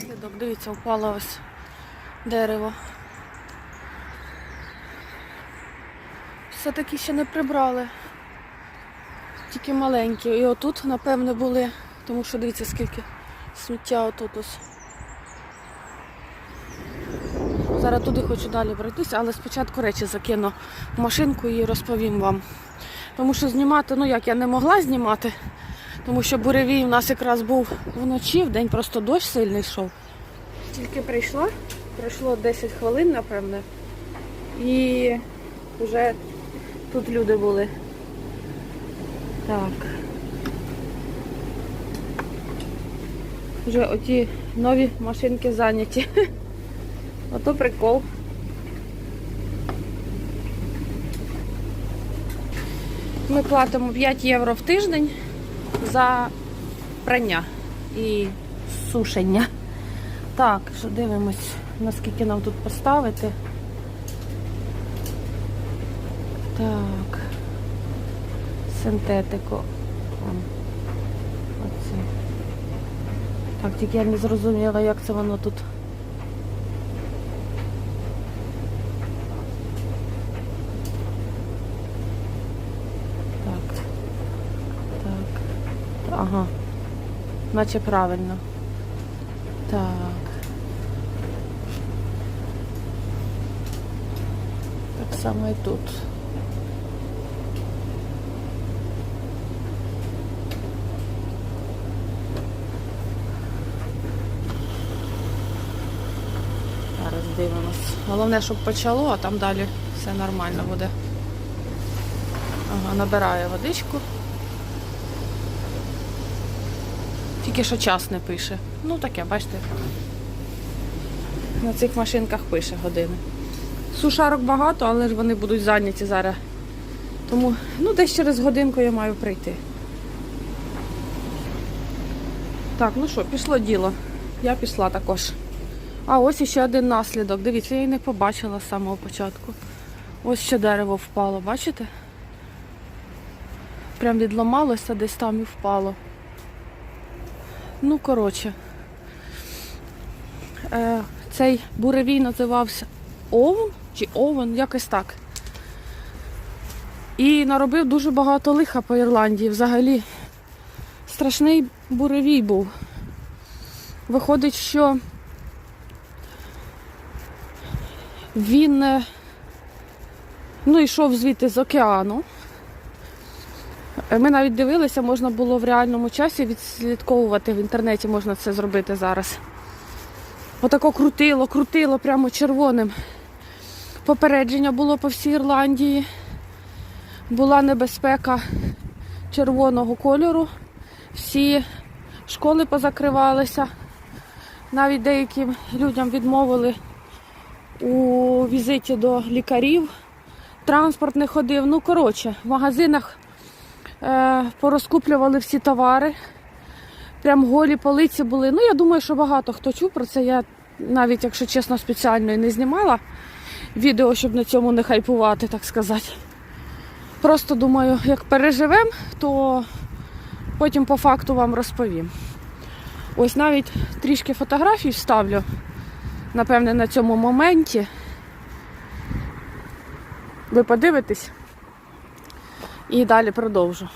Слідок, дивіться, впало ось дерево. Все-таки ще не прибрали, тільки маленькі. І отут, напевно, були, тому що дивіться, скільки сміття отут ось. Зараз туди хочу далі пройтись, але спочатку речі закину в машинку і розповім вам. Тому що знімати, ну як я не могла знімати, тому що буревій у нас якраз був вночі, в день просто дощ сильний йшов. Тільки прийшла, пройшло 10 хвилин, напевне, і вже тут люди були. Так. Вже оті нові машинки зайняті. Ото прикол. Ми платимо 5 євро в тиждень за прання і сушення. Так, що дивимось, наскільки нам тут поставити. Так. Синтетику. Оце. Так, тільки я не зрозуміла, як це воно тут. Так. Так. Ага. Наче правильно. Так. Так само і тут. Зараз дивимось. Головне, щоб почало, а там далі все нормально буде. Ага, набирає водичку. Тільки що час не пише. Ну таке, бачите. На цих машинках пише години. Сушарок багато, але ж вони будуть зайняті зараз. Тому ну, десь через годинку я маю прийти. Так, ну що, пішло діло. Я пішла також. А ось іще один наслідок. Дивіться, я її не побачила з самого початку. Ось ще дерево впало, бачите? Прям відламалося десь там і впало. Ну, коротше, е, цей буревій називався Овен чи Овен, якось так. І наробив дуже багато лиха по Ірландії. Взагалі страшний буревій був. Виходить, що він е, ну, йшов звідти з океану. Ми навіть дивилися, можна було в реальному часі відслідковувати в інтернеті, можна це зробити зараз. Отако крутило, крутило прямо червоним. Попередження було по всій Ірландії. Була небезпека червоного кольору. Всі школи позакривалися. Навіть деяким людям відмовили у візиті до лікарів. Транспорт не ходив. Ну, коротше, в магазинах порозкуплювали всі товари. Прям голі полиці були. Ну, я думаю, що багато хто чув про це. Я навіть, якщо чесно, спеціально і не знімала відео, щоб на цьому не хайпувати, так сказати. Просто думаю, як переживемо, то потім по факту вам розповім. Ось навіть трішки фотографій вставлю, напевне, на цьому моменті. Ви подивитесь і далі продовжу.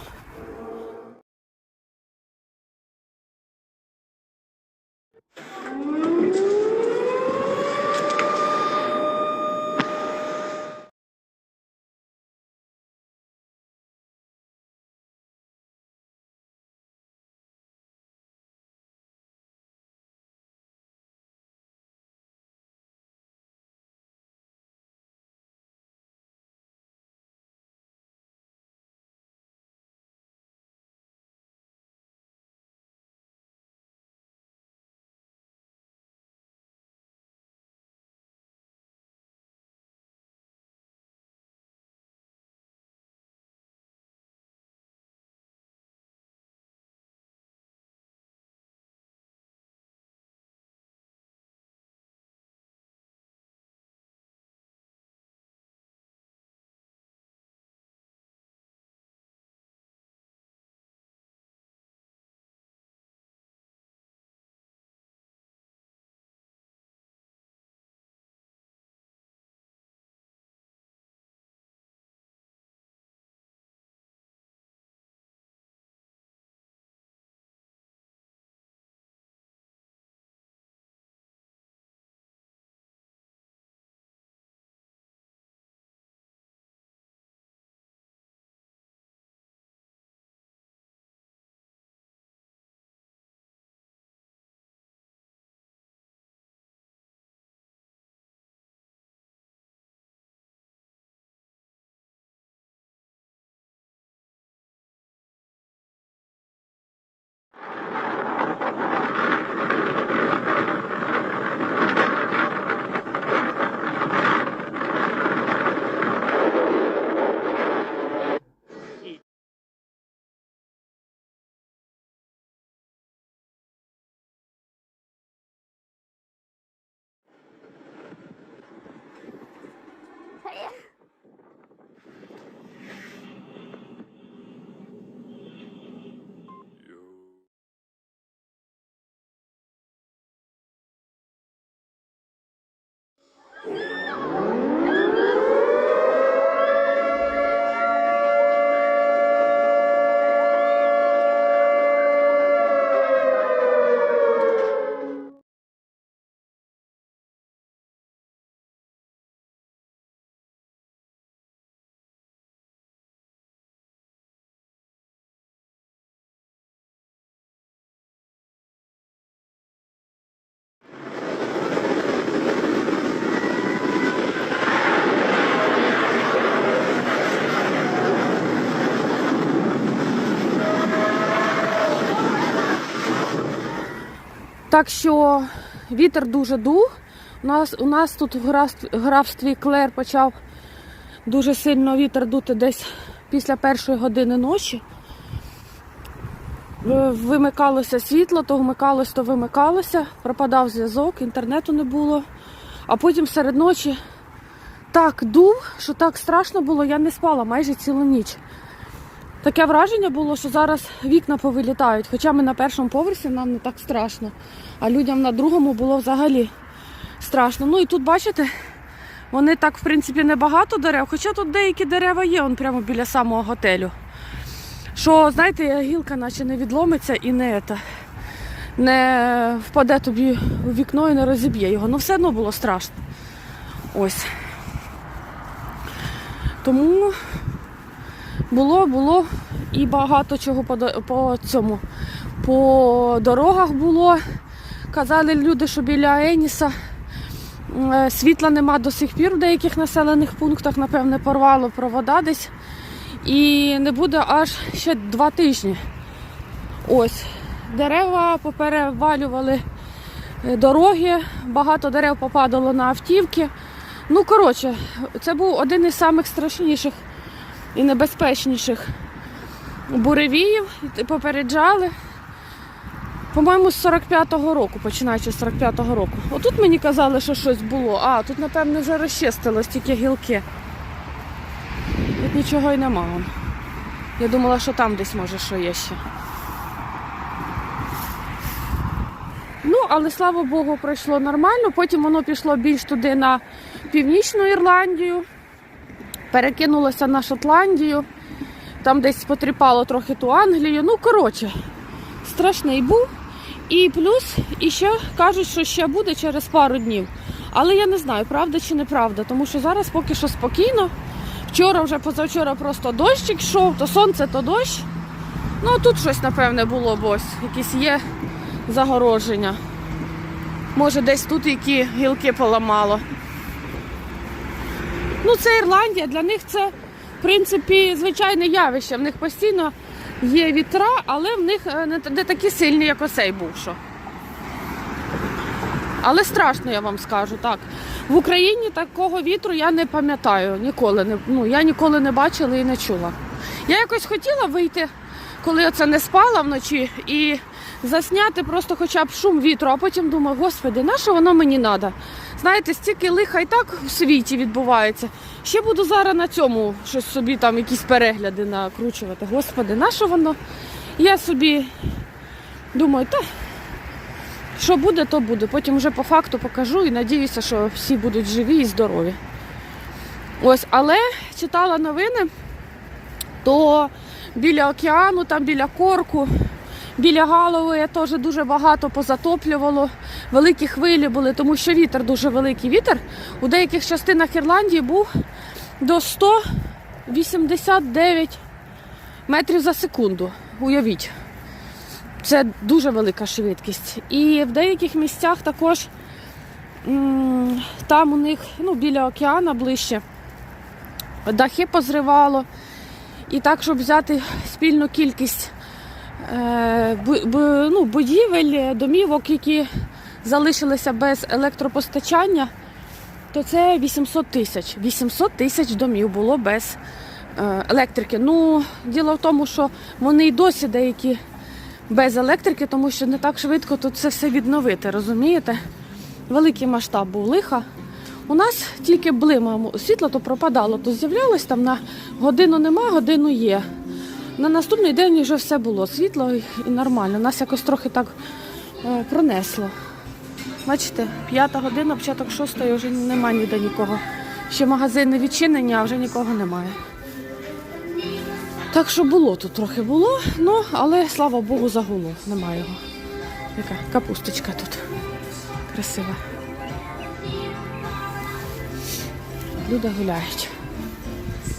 Так що вітер дуже дув. У нас, у нас тут в графстві, Клер почав дуже сильно вітер дути десь після першої години ночі. Е, Вимикалося світло, то вмикалось, то вимикалося, пропадав зв'язок, інтернету не було. А потім серед ночі так дув, що так страшно було, я не спала майже цілу ніч. Таке враження було, що зараз вікна повилітають. Хоча ми на першому поверсі нам не так страшно, а людям на другому було взагалі страшно. Ну і тут, бачите, вони так, в принципі, небагато дерев, хоча тут деякі дерева є, он прямо біля самого готелю. Що, знаєте, гілка наче не відломиться і не, ета, не впаде тобі у вікно і не розіб'є його. Ну все одно було страшно. Ось. Тому було, було і багато чого по, по цьому. По дорогах було. Казали люди, що біля Еніса е, світла нема до сих пір в деяких населених пунктах, напевне, порвало провода десь. І не буде аж ще два тижні. Ось. Дерева поперевалювали е, дороги, багато дерев попадало на автівки. Ну, коротше, це був один із самих страшніших і небезпечніших буревіїв. Попереджали. По-моєму, з 45-го року, починаючи з 45-го року. Отут мені казали, що щось було. А, тут, напевно, вже розчистилось, тільки гілки. Тут нічого й нема. Я думала, що там десь може що є ще. Ну, але слава Богу, пройшло нормально. Потім воно пішло більш туди на Північну Ірландію, перекинулося на Шотландію, там десь потріпало трохи ту Англію. Ну, коротше, страшний був. І плюс, і ще кажуть, що ще буде через пару днів. Але я не знаю, правда чи неправда, тому що зараз поки що спокійно. Вчора вже позавчора просто дощик йшов, то сонце, то дощ. Ну, а тут щось, напевне, було, бо ось якісь є загородження. Може, десь тут які гілки поламало. Ну, це Ірландія, для них це, в принципі, звичайне явище. В них постійно є вітра, але в них е, не, такі сильні, як осей був. Що. Але страшно, я вам скажу, так. В Україні такого вітру я не пам'ятаю. Ніколи не, ну, я ніколи не бачила і не чула. Я якось хотіла вийти, коли оце не спала вночі, і засняти просто хоча б шум вітру, а потім думаю, господи, на що воно мені треба? Знаєте, стільки лиха і так в світі відбувається. Ще буду зараз на цьому щось собі там якісь перегляди накручувати. Господи, на що воно? Я собі думаю, та що буде, то буде. Потім вже по факту покажу і надіюся, що всі будуть живі і здорові. Ось, але читала новини, то біля океану, там біля корку, біля Галової теж дуже багато позатоплювало. Великі хвилі були, тому що вітер дуже великий. Вітер у деяких частинах Ірландії був до 189 метрів за секунду. Уявіть. Це дуже велика швидкість. І в деяких місцях також там у них ну, біля океана ближче дахи позривало. І так, щоб взяти спільну кількість ну, будівель, домівок, які залишилися без електропостачання, то це 800 тисяч. 800 тисяч домів було без е, електрики. Ну, діло в тому, що вони й досі деякі без електрики, тому що не так швидко тут це все відновити, розумієте? Великий масштаб був лиха. У нас тільки блимало світло, то пропадало, то з'являлось там на годину нема, годину є. На наступний день вже все було світло і нормально. Нас якось трохи так е, пронесло. Бачите, п'ята година, початок шостої вже немає ніде нікого. Ще магазини відчинені, а вже нікого немає. Так що було тут трохи було, ну але слава Богу, загуло. Немає його. Яка капусточка тут красива. Люди гуляють.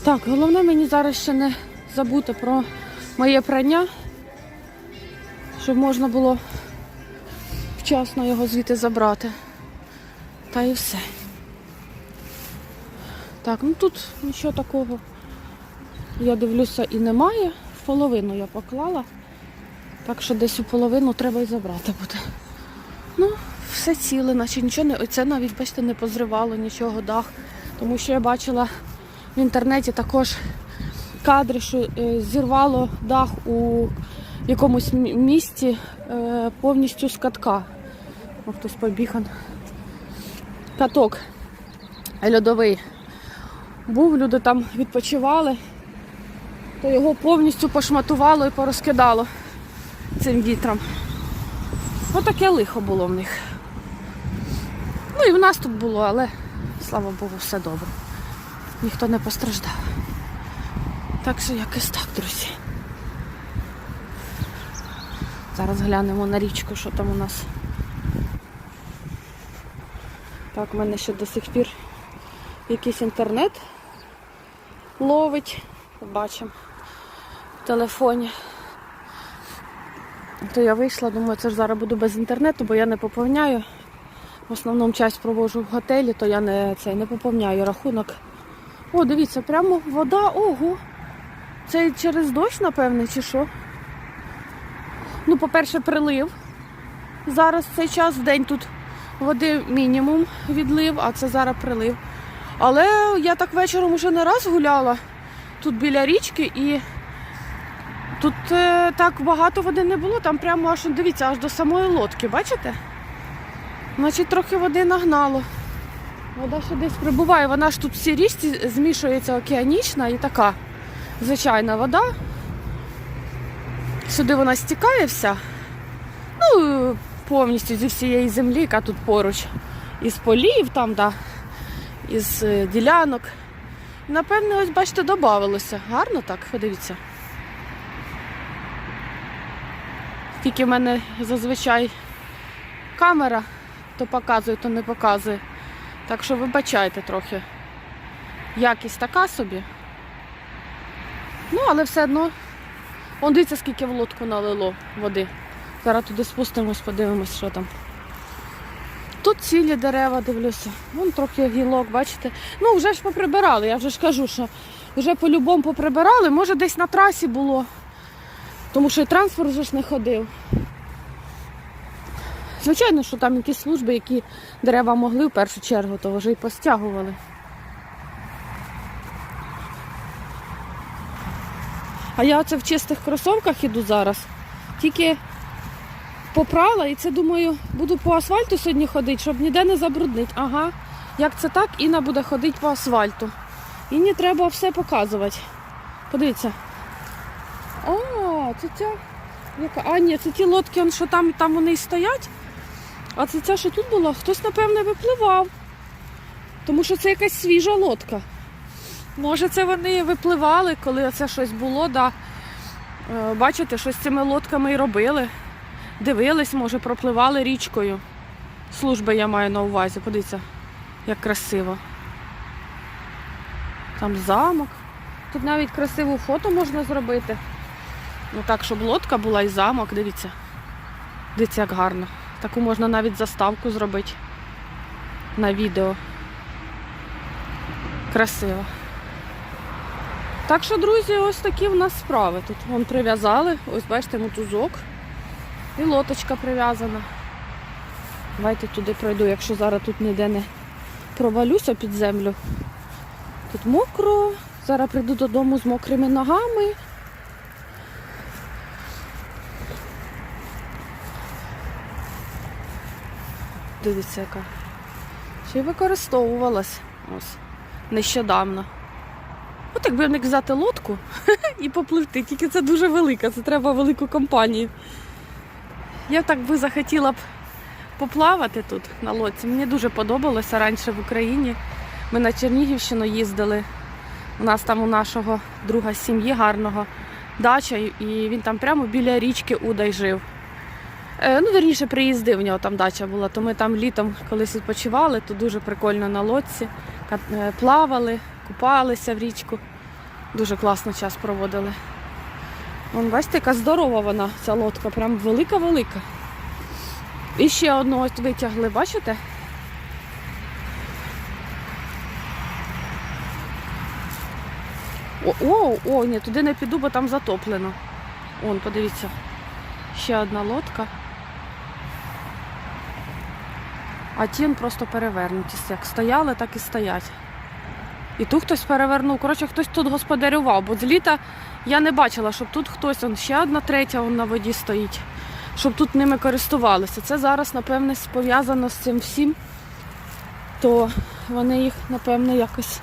Так, головне мені зараз ще не забути про моє прання, щоб можна було вчасно його звідти забрати. Та і все. Так, ну тут нічого такого, я дивлюся, і немає. В половину я поклала. Так що десь у половину треба і забрати буде. Ну, все ціле, наче нічого не. Оце навіть, бачите, не позривало нічого дах. Тому що я бачила в інтернеті також кадри, що е, зірвало дах у якомусь мі- місті е, повністю з катка. О, хтось побіганий. Каток льодовий. Був, люди там відпочивали, то його повністю пошматувало і порозкидало цим вітром. Отаке лихо було в них. Ну і в нас тут було, але слава Богу, все добре. Ніхто не постраждав. Так що якось так, друзі. Зараз глянемо на річку, що там у нас. Так, у мене ще до сих пір якийсь інтернет ловить. Побачимо в телефоні. То я вийшла, думаю, це ж зараз буду без інтернету, бо я не поповняю. В основному час проводжу в готелі, то я не, це, не поповняю рахунок. О, дивіться, прямо вода, ого. Це через дощ, напевне, чи що? Ну, по-перше, прилив. Зараз цей час в день тут води мінімум відлив, а це зараз прилив. Але я так вечором уже не раз гуляла тут біля річки і тут е, так багато води не було, там прямо аж дивіться, аж до самої лодки, бачите? Значить, трохи води нагнало. Вода ще десь прибуває, вона ж тут в цій річці змішується океанічна і така звичайна вода. Сюди вона стікає вся. Ну, повністю зі всієї землі, яка тут поруч. Із полів, там, да, із е, ділянок. Напевне, ось бачите, додавалося. Гарно так, подивіться. Тільки в мене зазвичай камера то показує, то не показує. Так що вибачайте трохи. Якість така собі. Ну, але все одно. Он дивіться, скільки в лодку налило води. Зараз туди спустимось, подивимось, що там. Тут цілі дерева дивлюся. Вон трохи гілок, бачите. Ну, вже ж поприбирали, я вже ж кажу, що вже по-любому поприбирали. Може десь на трасі було. Тому що і транспорт вже ж не ходив. Звичайно, що там якісь служби, які дерева могли в першу чергу, то вже й постягували. А я оце в чистих кросовках іду зараз. Тільки попрала і це думаю, буду по асфальту сьогодні ходити, щоб ніде не забруднити. Ага, як це так, Інна буде ходити по асфальту. Інні треба все показувати. Подивіться. А, це ця. Яка? А, ні, це ті лодки, он, що там, там вони і стоять. А це ця, що тут була, хтось, напевне, випливав. Тому що це якась свіжа лодка. Може, це вони випливали, коли це щось було, да. Е, Бачите, щось цими лодками і робили. Дивились, може, пропливали річкою. Служби я маю на увазі. Подивіться, як красиво. Там замок. Тут навіть красиву фото можна зробити. Ну так, щоб лодка була і замок, дивіться. Дивіться, як гарно. Таку можна навіть заставку зробити на відео. Красиво. Так що, друзі, ось такі в нас справи. Тут вон прив'язали, ось бачите, мотузок. І лоточка прив'язана. Давайте туди пройду, якщо зараз тут ніде не провалюся під землю. Тут мокро. Зараз прийду додому з мокрими ногами. Дивіться, яка Чи використовувалась ось нещодавно. От якби в них взяти лодку і попливти, тільки це дуже велика, це треба велику компанію. Я так би захотіла б поплавати тут на лодці. Мені дуже подобалося раніше в Україні. Ми на Чернігівщину їздили. У нас там у нашого друга сім'ї гарного дача, і він там прямо біля річки Удай жив. Е, ну, верніше, приїздив, у нього там дача була, то ми там літом колись відпочивали, то дуже прикольно на лодці, е, плавали, купалися в річку. Дуже класно час проводили. Вон, бачите, яка здорова вона, ця лодка, прям велика-велика. І ще одну ось витягли, бачите? О, о, о, ні, туди не піду, бо там затоплено. Он, подивіться. Ще одна лодка. А ті просто перевернуті. Як стояли, так і стоять. І тут хтось перевернув. Коротше, хтось тут господарював, бо з літа я не бачила, щоб тут хтось, он ще одна третя он на воді стоїть, щоб тут ними користувалися. Це зараз, напевне, пов'язано з цим всім, то вони їх, напевне, якось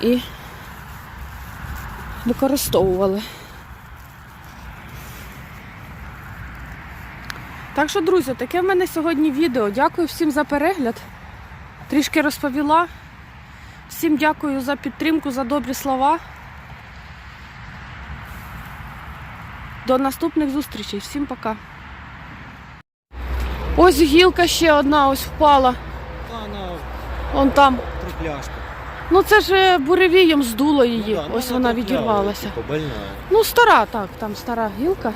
і використовували. Так що, друзі, таке в мене сьогодні відео. Дякую всім за перегляд. Трішки розповіла. Всім дякую за підтримку, за добрі слова. До наступних зустрічей. Всім пока. Ось гілка ще одна ось впала. Она Вон там. трупляшка. Ну це ж е, буревієм здуло її. Ну да, ну ось она вона відірвалася. Больная. Ну, стара, так, там стара гілка.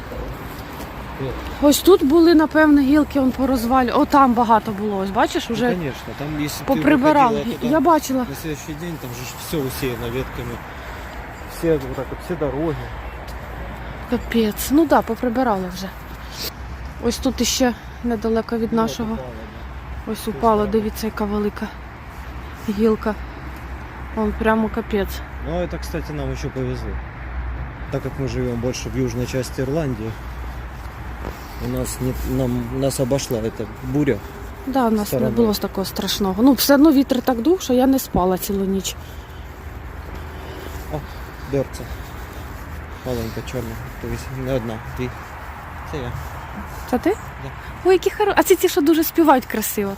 Нет. Ось тут були, напевно, гілки он порозвалю. О, там багато було. Ось бачиш, Ну, уже конечно, там если ты поприбирали. выходила туда Я бачила. на следующий день, там же все усеяно ветками. Все вот так вот, все дороги. Капець. Ну так, да, поприбирали вже. Ось тут іще недалеко від нашого. Вот упало, да. Ось упала, дивіться, яка велика гілка. Вон прямо капець. Ну это, кстати, нам еще повезло. Так как мы живем больше в южной части Ирландии, у нас не, нам, нас обошла эта буря. Да, в нас не Сторона. було такого страшного. Ну, все одно вітер так дув, що я не спала цілу ніч. Дерца. Маленька чорна. Тобто не одна. Дві. Це я. Це ти? Да. Ой, які хоро... А це ті, що дуже співають красиво.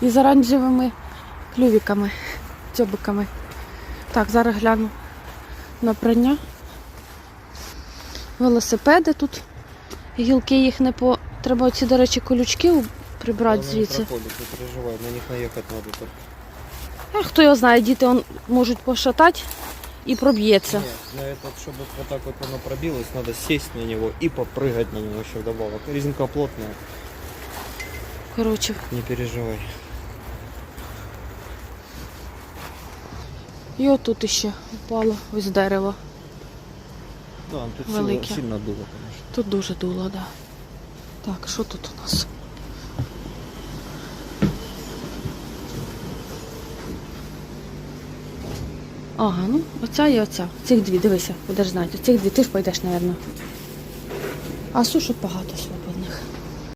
І з оранжевими клювіками, дзьобиками. Так, зараз гляну на прання. Велосипеди тут. Гілки їх не по. Треба оці, до речі, колючки у- прибрати Вона звідси. Не проходить, не переживай, на них наїхати треба тільки. А хто його знає, діти он, можуть пошатати і проб'ється. Нет, на этот, чтобы вот так вот оно пробилось, надо сесть на него и попрыгать на него еще вдобавок. Резинка плотная, Коротше, не переживай. і отут іще впало ось дерево. Да, тут Велике. сильно, сильно дуло, конечно. Тут дуже дуло. Да. Так, що тут у нас? Ага, ну оця і оця. Цих дві, дивися, будеш знати. Цих дві ти ж пойдеш, мабуть. А сушок багато слухай.